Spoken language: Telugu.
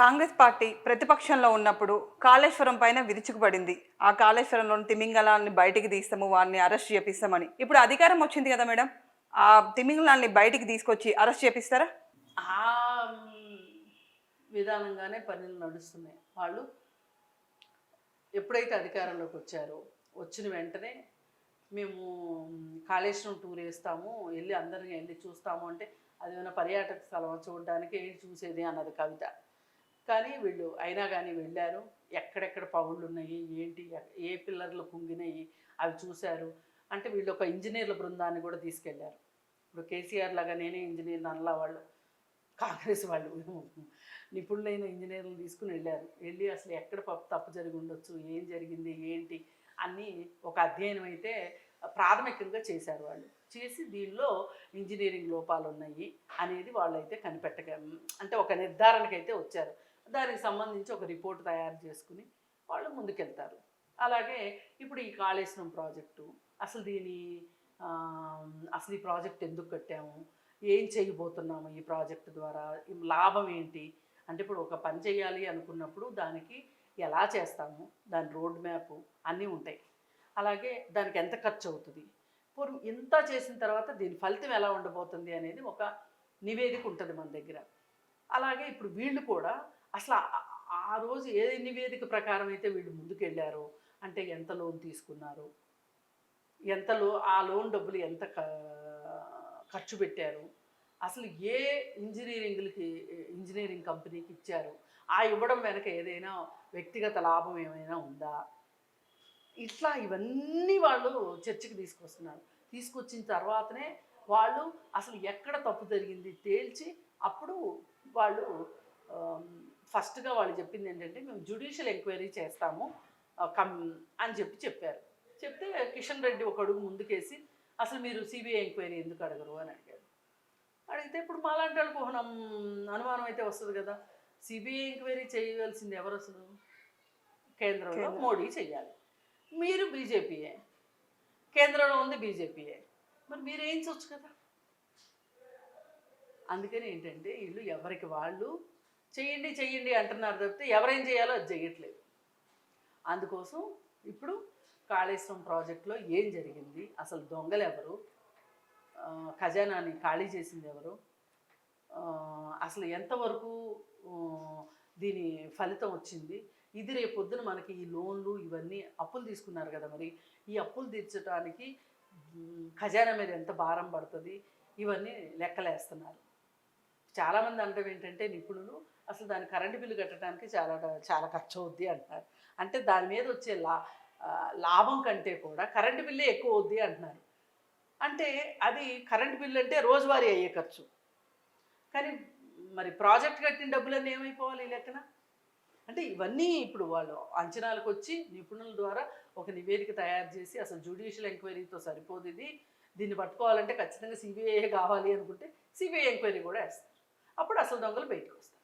కాంగ్రెస్ పార్టీ ప్రతిపక్షంలో ఉన్నప్పుడు కాళేశ్వరం పైన విరుచుకుపడింది. ఆ కాళేశ్వరంలోని తిమింగలాన్ని బయటికి తీస్తాము వారిని అరెస్ట్ చేపిస్తామని. ఇప్పుడు అధికారం వచ్చింది కదా మేడం. ఆ తిమింగలాన్ని బయటికి తీసుకొచ్చి అరెస్ట్ చేపిస్తారా? ఆ విధానంగానే పనులు నడుస్తున్నాయి. వాళ్ళు ఎప్పుడైతే అధికారంలోకి వచ్చారో వచ్చిన వెంటనే మేము కాళేశ్వరం టూర్ వేస్తాము వెళ్ళి అందరిని వెళ్ళి చూస్తాము అంటే అది ఏమైనా పర్యాటక స్థలం చూడడానికి ఏంటి చూసేది అన్నది కవిత. కానీ వీళ్ళు అయినా కానీ వెళ్ళారు. ఎక్కడెక్కడ పగుళ్ళు ఉన్నాయి ఏంటి ఏ పిల్లర్లు కుంగినాయి అవి చూశారు. అంటే వీళ్ళు ఒక ఇంజనీర్ల బృందాన్ని కూడా తీసుకెళ్ళారు ఇప్పుడు కేసీఆర్ లాగా నేనే ఇంజనీర్ అనలా వాళ్ళు. కాంగ్రెస్ వాళ్ళు. నిపుణులైన ఇంజనీర్లు తీసుకుని వెళ్ళారు. వెళ్ళి అసలు ఎక్కడ తప్పు జరిగి ఉండొచ్చు ఏం జరిగింది ఏంటి అన్నీ ఒక అధ్యయనం అయితే ప్రాథమికంగా చేశారు వాళ్ళు. చేసి దీనిలో ఇంజనీరింగ్ లోపాలు ఉన్నాయి అనేది వాళ్ళైతే కనిపెట్టగ అంటే ఒక నిర్ధారణకైతే వచ్చారు. దానికి సంబంధించి ఒక రిపోర్ట్ తయారు చేసుకుని వాళ్ళు ముందుకెళ్తారు. అలాగే ఇప్పుడు ఈ కాళేశ్వరం ప్రాజెక్టు అసలు దీని అసలు ఈ ప్రాజెక్ట్ ఎందుకు కట్టాము ఏం చేయబోతున్నాము ఈ ప్రాజెక్టు ద్వారా లాభం ఏంటి అంటే ఇప్పుడు ఒక పని చేయాలి అనుకున్నప్పుడు దానికి ఎలా చేస్తాము దాని రోడ్ మ్యాప్ అన్నీ ఉంటాయి. అలాగే దానికి ఎంత ఖర్చు అవుతుంది పూర్వం ఇంత చేసిన తర్వాత దీని ఫలితం ఎలా ఉండబోతుంది అనేది ఒక నివేదిక ఉంటుంది మన దగ్గర. అలాగే ఇప్పుడు వీళ్ళు కూడా అసలు ఆ- రోజు ఏ నివేదిక ప్రకారం అయితే వీళ్ళు ముందుకెళ్ళారో అంటే ఎంత లోన్ తీసుకున్నారు ఎంత లో ఆ లోన్ డబ్బులు ఎంత ఖర్చు పెట్టారు అసలు ఏ ఇంజనీరింగ్లకి ఇంజనీరింగ్ కంపెనీకి ఇచ్చారు ఆ ఇవ్వడం వెనక ఏదైనా వ్యక్తిగత లాభం ఏమైనా ఉందా? ఇట్లా ఇవన్నీ వాళ్ళు చర్చకి తీసుకొస్తున్నారు. తీసుకొచ్చిన తర్వాతనే వాళ్ళు అసలు ఎక్కడ తప్పు జరిగింది తేల్చి అప్పుడు వాళ్ళు ఫస్ట్గా వాళ్ళు చెప్పింది ఏంటంటే మేము జ్యుడిషియల్ ఎంక్వైరీ చేస్తాము కమ్ అని చెప్పి చెప్పారు. చెప్తే కిషన్ రెడ్డి ఒక అడుగు ముందుకేసి అసలు మీరు సిబిఐ ఎంక్వైరీ ఎందుకు అడగరు? అని అడిగారు. అడిగితే ఇప్పుడు మాలాంటి వాళ్ళకు అనుమానం అయితే వస్తుంది కదా సిబిఐ ఎంక్వైరీ చేయవలసింది ఎవరు అసలు? కేంద్రంలో కేంద్రం. మోడీ చెయ్యాలి. మీరు బీజేపీయే కేంద్రంలో ఉంది బీజేపీయే మరి మీరు వేయించవచ్చు కదా? అందుకని ఏంటంటే వీళ్ళు ఎవరికి వాళ్ళు చెయ్యండి చెయ్యండి అంటున్నారు తప్పితే ఎవరేం చేయాలో అది చేయట్లేదు. అందుకోసం ఇప్పుడు కాళేశ్వరం ప్రాజెక్టులో ఏం జరిగింది? అసలు దొంగలు ఎవరు? ఖజానాని ఖాళీ చేసింది ఎవరు? అసలు ఎంతవరకు దీని ఫలితం వచ్చింది? ఇది రేపొద్దున మనకి ఈ లోన్లు ఇవన్నీ అప్పులు తీసుకున్నారు కదా మరి. ఈ అప్పులు తీర్చడానికి ఖజానా మీద ఎంత భారం పడుతుంది? ఇవన్నీ లెక్కలేస్తున్నారు. చాలామంది అనడం ఏంటంటే నిపుణులు అసలు దాని కరెంటు బిల్లు కట్టడానికి చాలా చాలా ఖర్చు అవుద్ది అంటున్నారు. అంటే దాని మీద వచ్చే లా లాభం కంటే కూడా కరెంటు బిల్లే ఎక్కువ అవుద్ది అంటున్నారు. అంటే అది కరెంటు బిల్లు అంటే రోజువారీ అయ్యే ఖర్చు. కానీ మరి ప్రాజెక్ట్ కట్టిన డబ్బులన్నీ ఏమైపోవాలి ఈ లెక్కన? అంటే ఇవన్నీ ఇప్పుడు వాళ్ళు అంచనాలకు వచ్చి నిపుణుల ద్వారా ఒక నివేదిక తయారు చేసి అసలు జ్యుడిషియల్ ఎంక్వైరీతో సరిపోదు ఇది. దీన్ని పట్టుకోవాలంటే ఖచ్చితంగా సిబిఐ కావాలి అనుకుంటే సిబిఐ ఎంక్వైరీ కూడా వేస్తారు. అప్పుడు అసలు దొంగలు బయటకు వస్తారు.